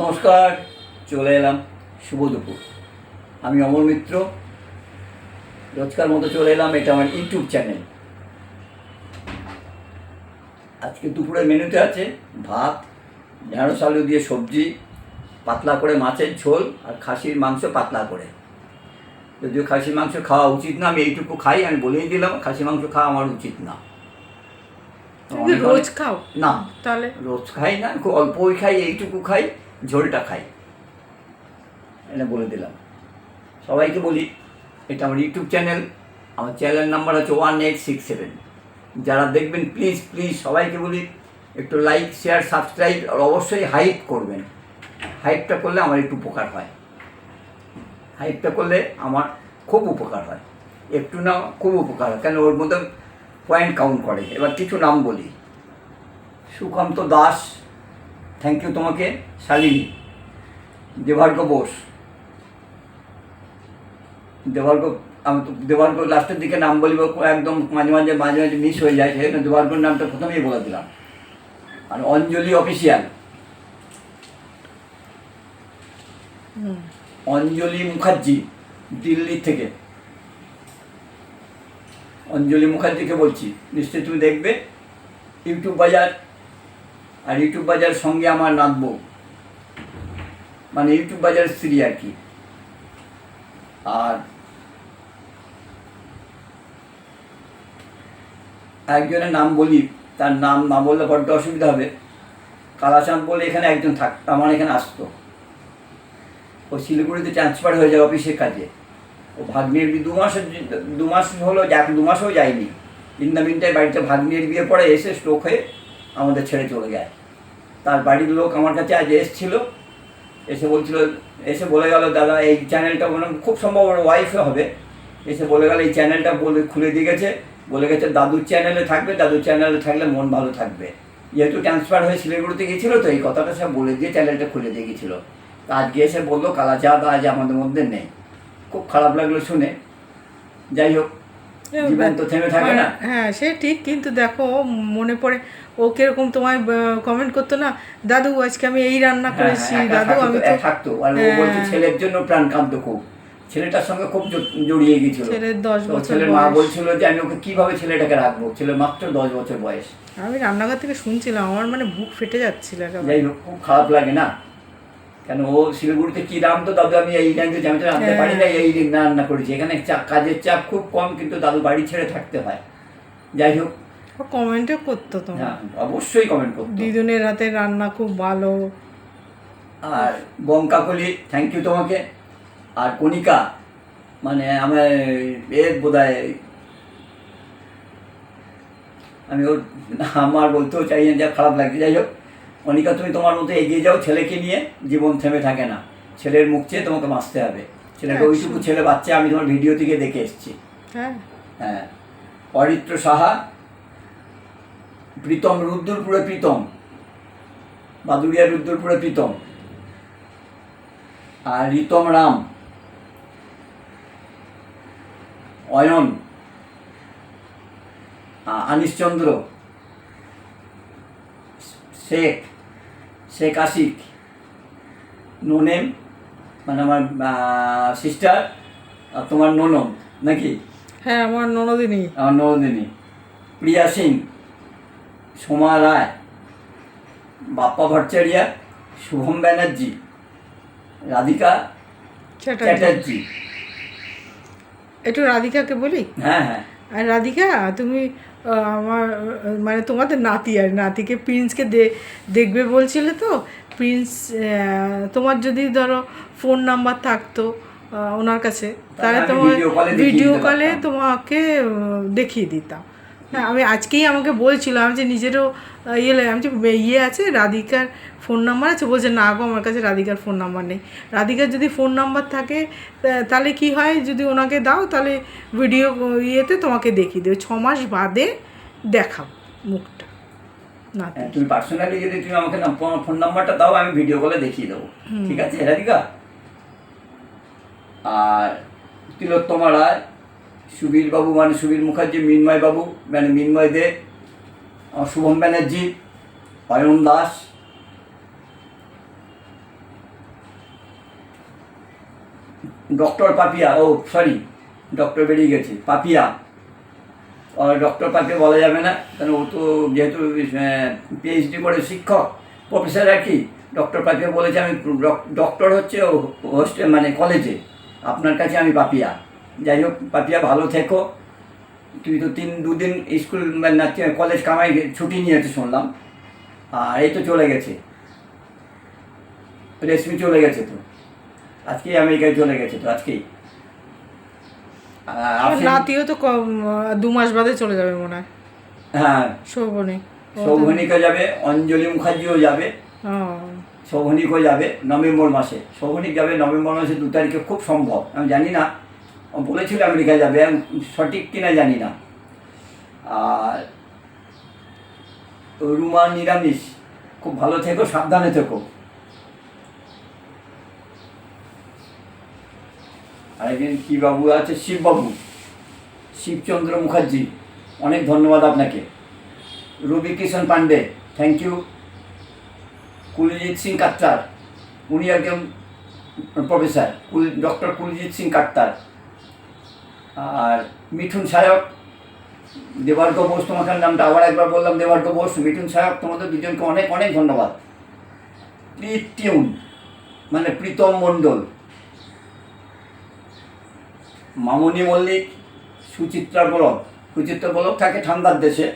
নমস্কার চলে এলাম শুভ দুপুর। আমি অমর মিত্র। রোজকার মতো চলে এলাম এটা আমার ইউটিউব চ্যানেল। আজকে দুপুরের মেনুতে আছে ভাত ঢেঁড়স আলু দিয়ে সবজি পাতলা করে মাছের ঝোল আর খাসির মাংস পাতলা করে। যদিও খাসির মাংস খাওয়া উচিত না আমি এইটুকু খাই আমি বলেই দিলাম খাসি মাংস খাওয়া আমার উচিত না। রোজ খাও? না তাহলে? রোজ খাই না খুব অল্পই খাই এইটুকু খাই। ঝোলটা খাই। এটা বলে দিলাম। সবাইকে বলি, এটা আমার ইউটিউব চ্যানেল, আমার চ্যানেল নাম্বার হচ্ছে ওয়ান এইট সিক্স সেভেন। যারা দেখবেন, প্লিজ প্লিজ সবাইকে বলি, একটু লাইক, শেয়ার, সাবস্ক্রাইব, আর অবশ্যই হাইপ করবেন। হাইপটা করলে আমার একটু উপকার হয়। হাইপটা করলে আমার খুব উপকার হয়। একটু না, খুব উপকার হয়। কেন, ওর মধ্যে পয়েন্ট কাউন্ট করে। এবার কিছু নাম বলি। সুকান্ত দাস থ্যাংক ইউ তোমাকে শালিনী দেবার্গ বোস। দেবার্গ, আমি তো দেবার্গ লাস্টের দিকে নাম বলিব, একদম মাঝে মাঝে মাঝে মাঝে মিস হয়ে যায় সেজন্য দেবার্গর নামটা প্রথমেই বলে দিলাম। আর অঞ্জলি অফিসিয়াল। অঞ্জলি মুখার্জি দিল্লি থেকে। অঞ্জলি মুখার্জিকে বলছি, নিশ্চয়ই তুমি দেখবে, ইউটিউব বাজার আর ইউটিউব বাজার সঙ্গে আমার নাচবো মানে ইউটিউব বাজার স্ত্রী আর কি। আর একজনের নাম বলি, তার নাম না বললে বড্ড অসুবিধা হবে। কালাচাঁদ বলে এখানে একজন থাক, আমার এখানে আসতো। ও শিলিগুড়িতে ট্রান্সফার হয়ে যায় অফিসের কাজে। ও ভাগ্নের বিয়ে দু মাসের যে- দু মাস হলো যাক দু মাসও যায়নি। ইন দ্য মিনটাই বাড়িতে ভাগ্নের বিয়ে পরে এসে স্ট্রোক হয়ে আমাদের ছেড়ে চলে যায়। তার বাড়ির লোক আমার কাছে আজ এসছিল, এসে বলছিল, এসে বলে গেল, দাদা, এই চ্যানেলটা মানে খুব সম্ভব ওয়াইফে হবে। এসে বলে গেল, এই চ্যানেলটা বলে খুলে দিয়ে গেছে। বলে গেছে, দাদুর চ্যানেলে থাকবে, দাদুর চ্যানেলে থাকলে মন ভালো থাকবে। যেহেতু ট্রান্সফার হয়ে শিলিগুড়িতে গেছিল তো এই কথাটা সব বলে দিয়ে চ্যানেলটা খুলে দিয়ে গেছিল তা আজকে এসে বলল, কালাচাঁদ আজ আমাদের মধ্যে নেই। খুব খারাপ লাগল শুনে। যাই হোক হ্যাঁ সে ঠিক কিন্তু দেখো মনে পড়ে ও কীরকম তোমায় কমেন্ট করতো না দাদু আজকে আমি এই রান্না হ্যাঁ, করেছি হ্যাঁ, দাদু আমি তো- থাকতো। হ্যাঁ। ছেলের জন্য প্রাণ কাঁদতো খুব। ছেলেটার সঙ্গে খুব জড়িয়ে গেছিল ছেলের দশ বছর ছেলের মা বলছিল যে আমি ওকে কীভাবে ছেলেটাকে রাখব? ছেলে মাত্র দশ বছর বয়স। আমি রান্নাঘর থেকে শুনছিলাম আমার মানে বুক ফেটে যাচ্ছিল যাই হোক খুব খারাপ লাগে না। কেন ও শিলিগুড়িতে কি দাম? তো দাদু আমি এই ল্যাঙ্গুয়েজ আমি তো রাখতে পারি না এই দিন রান্না করেছি। এখানে চাপ কাজের চাপ খুব কম কিন্তু দাদু বাড়ি ছেড়ে থাকতে হয়। যাই হোক। কমেন্টও করতো তো। হ্যাঁ অবশ্যই কমেন্ট করতো। দিদুনের হাতে রান্না খুব ভালো। আর বঙ্কাকলি থ্যাংক ইউ তোমাকে। আর কণিকা মানে আমার এ বোধ আমি ওর আমার বলতেও চাই না যা খারাপ লাগছে। যাই হোক। কণিকা তুমি তোমার মতো এগিয়ে যাও ছেলেকে নিয়ে জীবন থেমে থাকে না। ছেলের মুখ চেয়ে তোমাকে বাঁচতে হবে। ছেলেকে ওইটুকু ছেলে বাচ্চা আমি তোমার ভিডিও থেকে দেখে এসেছি। হ্যাঁ। হ্যাঁ। অরিত্র সাহা প্রীতম রুদ্দুরপুরে প্রীতম। বাদুড়িয়া রুদ্দুরপুরে প্রীতম। আর রিতম রাম। অয়ন। আনিশচন্দ্র শেখ শেখ আশিক নোনেম মানে আমার সিস্টার আর তোমার ননম নাকি? হ্যাঁ আমার ননদিনী। আমার নন্দিনী। প্রিয়া সিং সোমা রায় বাপ্পা ভট্টাচারিয়া শুভম ব্যানার্জি রাধিকা চ্যাটার্জি। চ্যাটার্জি। একটু রাধিকাকে বলি? হ্যাঁ হ্যাঁ। আর রাধিকা তুমি আমার মানে তোমাদের নাতি আর নাতিকে প্রিন্সকে দেখবে বলছিলে তো? প্রিন্স তোমার যদি ধরো ফোন নাম্বার থাকতো ওনার কাছে তাহলে তোমার ভিডিও কলে তোমাকে দেখিয়ে দিতাম। হ্যাঁ আমি আজকেই আমাকে বলছিলাম যে নিজেরও ইয়ে লাগে আমি যে ইয়ে আছে রাধিকার ফোন নাম্বার আছে বলছে না গো আমার কাছে রাধিকার ফোন নাম্বার নেই। রাধিকার যদি ফোন নাম্বার থাকে তাহলে কি হয় যদি ওনাকে দাও তাহলে ভিডিও ইয়েতে তোমাকে দেখিয়ে দেবে। ছ মাস বাদে দেখাও মুখটা। না হ্যাঁ, তুমি পার্সোনালি যদি তুমি আমাকে ফোন নাম্বারটা দাও আমি ভিডিও কলে দেখিয়ে দেবো। ঠিক আছে রাধিকা? আর তিলোত্তমা রায়? সুবীর বাবু মানে সুবীর মুখার্জি মিন্ময় বাবু মানে মিন্ময় দে শুভম ব্যানার্জি অয়ন দাস। ডক্টর পাপিয়া, ও সরি ডক্টর বেরিয়ে গেছে, পাপিয়া। ডক্টর পাপিয়া বলা যাবে না, কারণ ও তো যেহেতু পিএইচডি করে শিক্ষক প্রফেসর আর কি, ডক্টর পাপিয়া বলেছে আমি, ডক্টর হচ্ছে ও হোস্টেল মানে কলেজে আপনার কাছে আমি পাপিয়া। যাই হোক পাপিয়া ভালো থেকো। তুই তো তিন দুদিন স্কুল মানে না কলেজ কামাই ছুটি নিয়েছে শুনলাম। আর এই তো চলে গেছে। রেশমি চলে গেছে তো। আজকেই আমেরিকায় চলে গেছে তো আজকেই। নাতিও তো দু মাস বাদে চলে যাবে মনে হয়। হ্যাঁ। শোভনী। সৌভনিকা যাবে অঞ্জলি মুখার্জিও যাবে। ও। যাবে নভেম্বর মাসে। সৌভনিক যাবে নভেম্বর মাসে দু তারিখে খুব সম্ভব। আমি জানি না বলেছিল আমেরিকা যাবে সঠিক কিনা জানি না। আর রুমা নিরামিষ, খুব ভালো থেকো, সাবধানে থেকো। আরেকজন কি বাবু আছে, শিববাবু, শিবচন্দ্র মুখার্জি, অনেক ধন্যবাদ আপনাকে। রবি কিষণ পান্ডে থ্যাংক ইউ কুলজিৎ সিং কাত্তার উনি একজন প্রফেসর কুল ডক্টর কুলজিৎ সিং কাত্তার আর মিঠুন সায়ক, দেবার্ঘ বোস, তোমাকে নামটা আবার একবার বললাম, দেবার্ঘ বোস, মিঠুন সায়ক, তোমাদের দুজনকে অনেক অনেক ধন্যবাদ। প্রীতিউন মানে প্রীতম মণ্ডল, মামনি মল্লিক, সুচিত্রা বলক সুচিত্রা বলক থাকে ঠান্ডার দেশে,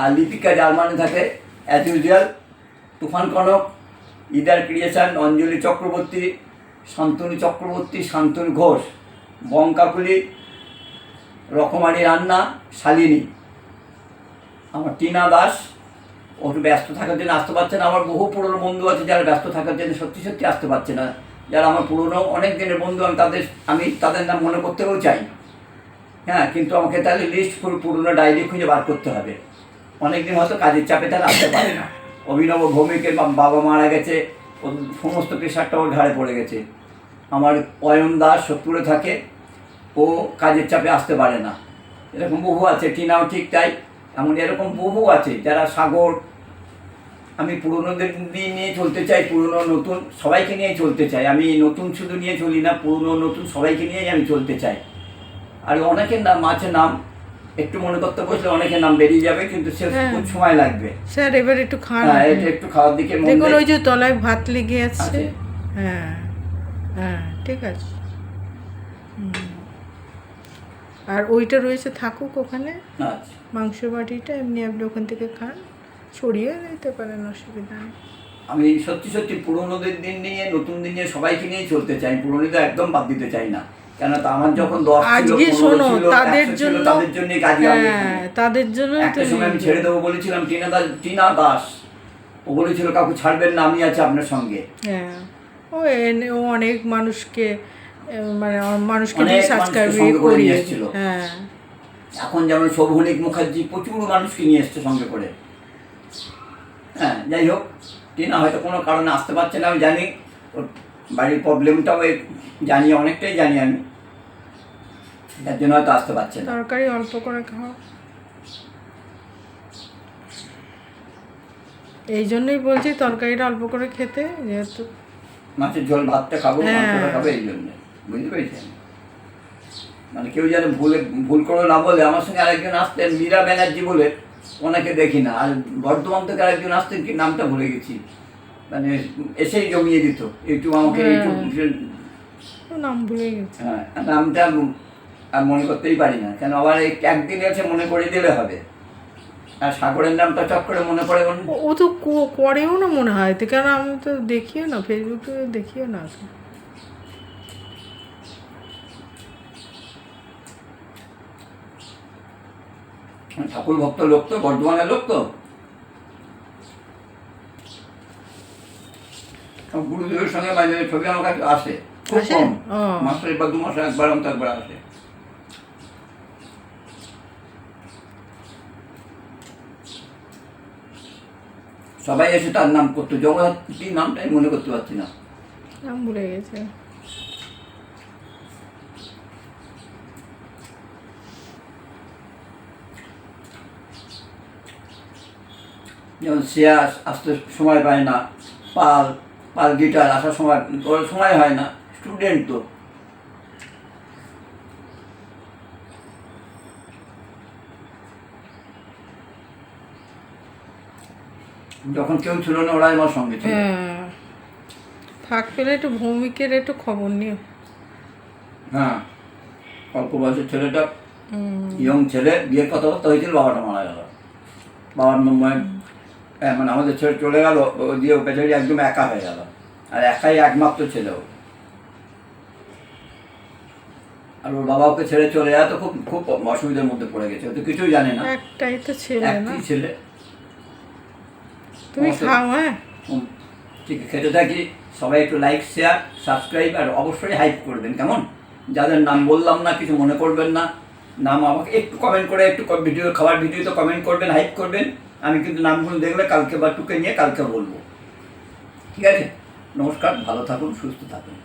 আর লিপিকা জার্মানি থাকে as usual Tufan Kanak, Idar creation, Anjali Chakraborty, Shantanu Chakraborty, Shantanu Ghosh, Bonkakuli রকমারি রান্না, শালিনী। আমার টিনা দাস, ওর ব্যস্ত থাকার জন্য আসতে পারছে না। আমার বহু পুরনো বন্ধু আছে যারা ব্যস্ত থাকার জন্য সত্যি সত্যি আসতে পারছে না। যারা আমার পুরনো, অনেক দিনের বন্ধু, আমি তাদের আমি তাদের নাম মনে করতেও চাই। হ্যাঁ কিন্তু আমাকে তাহলে লিস্ট পুরো পুরনো ডায়েরি খুঁজে বার করতে হবে। অনেকদিন হয়তো কাজের চাপে তারা আসতে পারে না। অভিনব ভৌমিকের বা- বাবা মারা গেছে ওর সমস্ত প্রেশারটা ওর ঘাড়ে পড়ে গেছে। আমার অয়ন দাস সত্তরে থাকে। ও কাজের চাপে আসতে পারে না। এরকম বহু আছে টিনাও ঠিক তাই। এমন এরকম বহু আছে যারা সাগর আমি পুরনোদের দিয়ে নিয়ে চলতে চাই পুরনো নতুন সবাইকে নিয়ে চলতে চাই। আমি নতুন শুধু নিয়ে চলি না পুরনো নতুন সবাইকে নিয়েই আমি চলতে চাই। আর অনেকের নাম আছে নাম একটু মনে করতে বসলে অনেকের নাম বেরিয়ে যাবে কিন্তু সে হ্যাঁ। খুব সময় লাগবে। স্যার এবার একটু খান হ্যাঁ এটা একটু খাওয়ার দিকে দেখুন ওই যে তলায় ভাত লেগে আছে। হ্যাঁ হ্যাঁ ঠিক আছে। আর ওইটা রয়েছে থাকুক ওখানে। আচ্ছা। মাংস বাটিটা এমনি আপনি ওখান থেকে খান। ছড়িয়ে নিতে পারেন অসুবিধা নেই। আমি সত্যি সত্যি পুরোনোদের দিন নিয়ে নতুন দিন নিয়ে সবাইকে নিয়ে চলতে চাই। পুরোনোদের একদম বাদ দিতে চাই না। কেন তা আমার যখন দশ আজকে শোনো তাদের জন্য তাদের জন্যই কাজে হ্যাঁ তাদের জন্য একটা সময় আমি ছেড়ে দেবো বলেছিলাম টিনা দাস টিনা দাস। ও বলেছিল কাকু ছাড়বেন না আমি আছি আপনার সঙ্গে। হ্যাঁ। ও এনে ও অনেক মানুষকে মানে মানুষকে দিয়ে সাবস্ক্রাইব করিয়ে। হ্যাঁ। এখন যেমন শোভনিক মুখার্জি প্রচুর মানুষকে নিয়ে এসছে সঙ্গে করে। হ্যাঁ যাই হোক টিনা হয়তো কোনো কারণে আসতে পারছে না আমি জানি। ওর বাড়ির প্রবলেমটাও জানি অনেকটাই জানি আমি। যার জন্য হয়তো আসতে পারছে না। তরকারি অল্প করে খাও এই জন্যই বলছি তরকারিটা অল্প করে খেতে যেহেতু মাছের ঝোল ভাতটা খাব হ্যাঁ। খাব এই জন্য। বুঝতে পেরেছেন? মানে কেউ যেন ভুলে ভুল করে না বলে আমার সঙ্গে আরেকজন আসতেন মীরা ব্যানার্জি বলে ওনাকে দেখি না। আর বর্ধমান থেকে আরেকজন আসতেন কি নামটা ভুলে গেছি। মানে এসেই জমিয়ে দিত। একটু আমাকে হ্যাঁ। একটু নাম ভুলে গেছে। হ্যাঁ নামটা আর মনে করতেই পারি না। কেন আবার এই একদিন এসে মনে করে দিলে হবে। আর সাগরের নামটা চট করে মনে পড়ে ও- ও তো করেও না মনে হয়। তো কেন আমি তো দেখিও না ফেসবুকে দেখিও না ঠাকুর ভক্ত লোক তো বর্ধমানের লোক তো। গুরুদেবের সঙ্গে মাঝে ছবি আমার কাছে আসে খুব কম। মাসে বা দু মাসে একবার অন্ত একবার আসে। সবাই এসে তার নাম করতো। কি নামটাই মনে করতে পারছি না। নাম ভুলে গেছে। যেমন শ্রেয়া আসতে সময় পায় না পাল পাল গিটার আসার সময় সময় হয় না স্টুডেন্ট তো। যখন কেউ ছিল না ওরাই আমার সঙ্গে ছিল। হ্যাঁ। ফাঁক পেলে একটু ভূমিকের একটু খবর নিয়ে হ্যাঁ। অল্প বয়সের ছেলেটা ইয়ং ছেলে বিয়ের কথাবার্তা হয়েছিল বাবাটা মারা গেল। বাবার নাম মানে আমাদের ছেলে চলে গেল দিয়ে বেচারি একদম একা হয়ে গেল। আর একাই একমাত্র ছেলে ও। আর ওর বাবা ওকে ছেড়ে চলে যায় তো খুব খুব অসুবিধার মধ্যে পড়ে গেছে। ও তো কিছুই জানে না। একটাই তো ছেলে না। একটি ছেলে। তুমি খাও হ্যাঁ? ঠিক খেতে থাকি। সবাই একটু লাইক শেয়ার সাবস্ক্রাইব আর অবশ্যই হাইপ করবেন কেমন? যাদের নাম বললাম না কিছু মনে করবেন না নাম আমাকে একটু কমেন্ট করে একটু ভিডিও খাবার ভিডিও তো কমেন্ট করবেন হাইপ করবেন। আমি কিন্তু নামগুলো দেখলে কালকে বা টুকে নিয়ে কালকে বলব। ঠিক আছে? নমস্কার, ভালো থাকুন, সুস্থ থাকুন।